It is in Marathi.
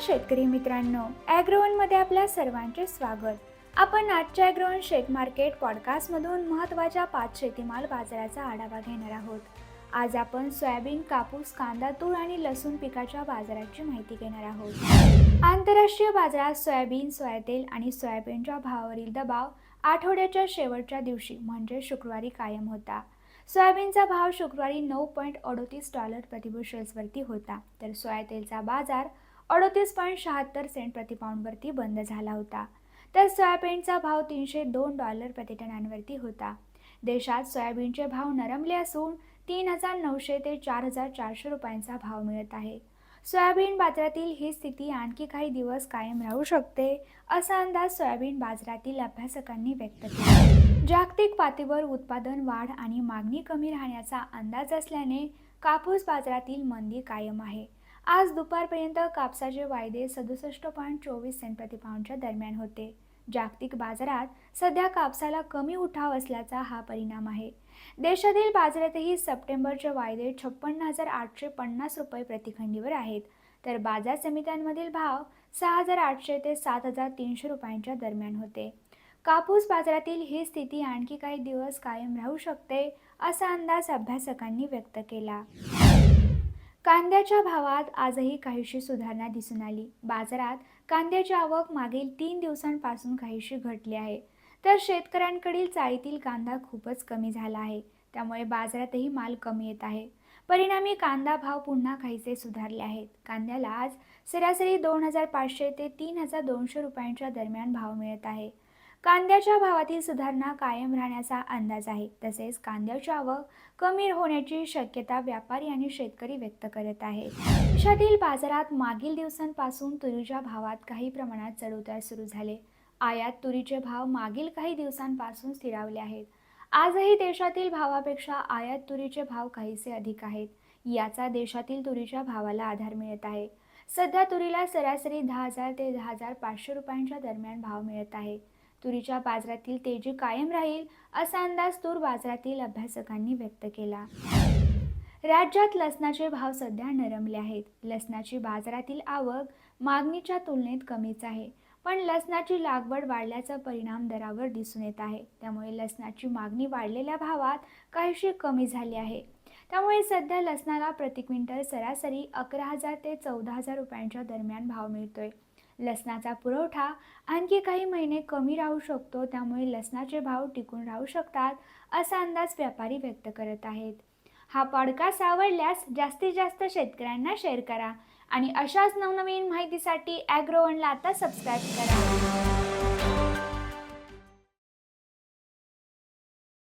शेतकरी मित्रांनो ॲग्रोवनमध्ये आपल्या सर्वांचे स्वागत. आपण आजच्या ॲग्रोवन शेत मार्केट पॉडकास्टमधून महत्त्वाच्या पाच शेतीमाल बाजाराचा आढावा घेणार आहोत. आज आपण सोयाबीन कापूस कांदा तूर आणि लसूण पिकाच्या बाजाराची माहिती घेणार आहोत. आंतरराष्ट्रीय बाजारात सोयाबीन सोयातेल आणि सोयाबीनच्या भावावरील दबाव आठवड्याच्या शेवटच्या दिवशी म्हणजे शुक्रवारी कायम होता. सोयाबीनचा भाव शुक्रवारी नऊ पॉईंट अडोतीस डॉलर प्रतिबुशेल्सवरती होता. तर सोयातेलचा बाजार अडतीस पॉईंट शहात्तर सेंट प्रतिपाऊंडवरती बंद झाला होता. तर सोयाबीनचा भाव तीनशे दोन डॉलर प्रतिटनांवरती होता. देशात सोयाबीनचे भाव नरमले असून तीन हजार नऊशे ते चार हजार चारशे रुपयांचा भाव मिळत आहे. सोयाबीन बाजारातील ही स्थिती आणखी काही दिवस कायम राहू शकते असा अंदाज सोयाबीन बाजारातील अभ्यासकांनी व्यक्त केला. जागतिक पातळीवर उत्पादन वाढ आणि मागणी कमी राहण्याचा अंदाज असल्याने कापूस बाजारातील मंदी कायम आहे. आज दुपारपर्यंत कापसाचे वायदे सदुसष्ट पॉईंट चोवीस सेंट प्रतिपाऊंडच्या दरम्यान होते. जागतिक बाजारात सध्या कापसाला कमी उठाव असल्याचा हा परिणाम आहे. देशातील बाजारातही सप्टेंबरचे वायदे छप्पन्न हजार आठशे पन्नास रुपये प्रतिखंडीवर आहेत. तर बाजार समित्यांमधील भाव सहा हजार आठशे ते सात हजार तीनशे रुपयांच्या दरम्यान होते. कापूस बाजारातील ही स्थिती आणखी काही दिवस कायम राहू शकते असा अंदाज अभ्यासकांनी व्यक्त केला. कांद्याच्या भावात आजही काहीशी सुधारणा दिसून आली. बाजारात कांद्याची आवक मागील तीन दिवसांपासून काहीशी घटली आहे. तर शेतकऱ्यांकडील चाळीतील कांदा खूपच कमी झाला आहे. त्यामुळे बाजारातही माल कमी येत आहे. परिणामी कांदा भाव पुन्हा काहीसे सुधारले आहेत. कांद्याला आज सरासरी दोन हजार पाचशे ते तीन हजार दोनशे रुपयांच्या दरम्यान भाव मिळत आहे. कांद्याच्या भावातील सुधारणा कायम राहण्याचा अंदाज आहे. तसेच कांद्याची आवक कमी होण्याची शक्यता व्यापारी आणि शेतकरी व्यक्त करत आहेत. देशातील बाजारात मागील दिवसांपासून तुरीच्या भावात काही प्रमाणात चढउतार सुरू झाले. आयात तुरीचे भाव मागील काही दिवसांपासून स्थिरावले आहेत. आजही देशातील भावापेक्षा आयात तुरीचे भाव काहीसे अधिक आहेत. याचा देशातील तुरीच्या भावाला आधार मिळत आहे. सध्या तुरीला सरासरी दहा हजार ते दहा हजार पाचशे रुपयांच्या दरम्यान भाव मिळत आहे. तुरीच्या बाजारातील तेजी कायम राहील असा अंदाज तूर बाजारातील अभ्यासकांनी व्यक्त केला. राज्यात लसणाचे भाव सध्या नरमले आहेत. लसणाची बाजारातील आवक मागणीच्या तुलनेत कमीच आहे पण लसणाची लागवड वाढल्याचा परिणाम दरावर दिसून येत आहे. त्यामुळे लसणाची मागणी वाढलेल्या भावात काहीशी कमी झाली आहे. त्यामुळे सध्या लसणाला प्रति क्विंटल सरासरी अकरा हजार ते चौदा हजार रुपयांच्या दरम्यान भाव मिळतोय. लसणाचा पुरवठा आणखी काही महिने कमी राहू शकतो त्यामुळे लसणाचे भाव टिकून राहू शकतात असा अंदाज व्यापारी व्यक्त करत आहेत. हा पॉडकास्ट आवडल्यास जास्तीत जास्त शेतकऱ्यांना शेअर करा आणि अशाच नवनवीन माहितीसाठी ॲग्रोवनला आता सबस्क्राईब करा.